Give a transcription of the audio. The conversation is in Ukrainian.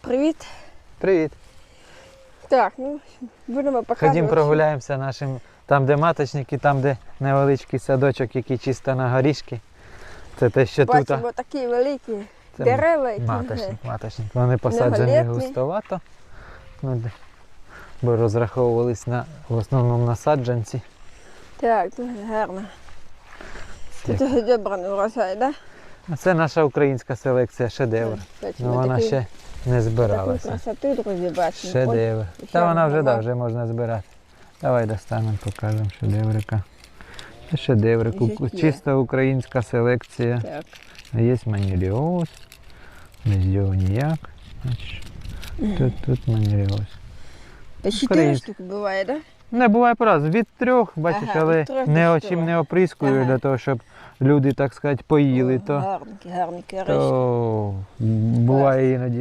Привіт. Привіт. Так, ну будемо показувати. Ходім прогуляємося нашим, там, де маточники, там, де невеличкий садочок, який чисто на горішки. Це те, що тут. Бачимо такі великі Це дерева, які маточник, маточник. Вони посаджені густовато. Ну, бо розраховувались на, в основному на саджанці. Так, дуже гарно. Так. Тут добре урожай, да? А це наша українська селекція шедевр. Бачимо Ну вона такі- ще не Таку збиралася. красоту, друзі, бачимо. Шедевр. Та вона вже, да, вже можна збирати. Давай достанемо, покажемо шедеврика. Шедеврик. Чисто українська селекція. Так. Є маніліоз. Без нього ніяк. Тут, тут маніліоз. Та чотири штуки буває, да? Не буває по від трьох, бачиш, Ага, але не очим не оприскую Ага. для того, щоб люди, так сказати, поїли, О, то, Гарненькі, гарненькі орешки. то буває іноді.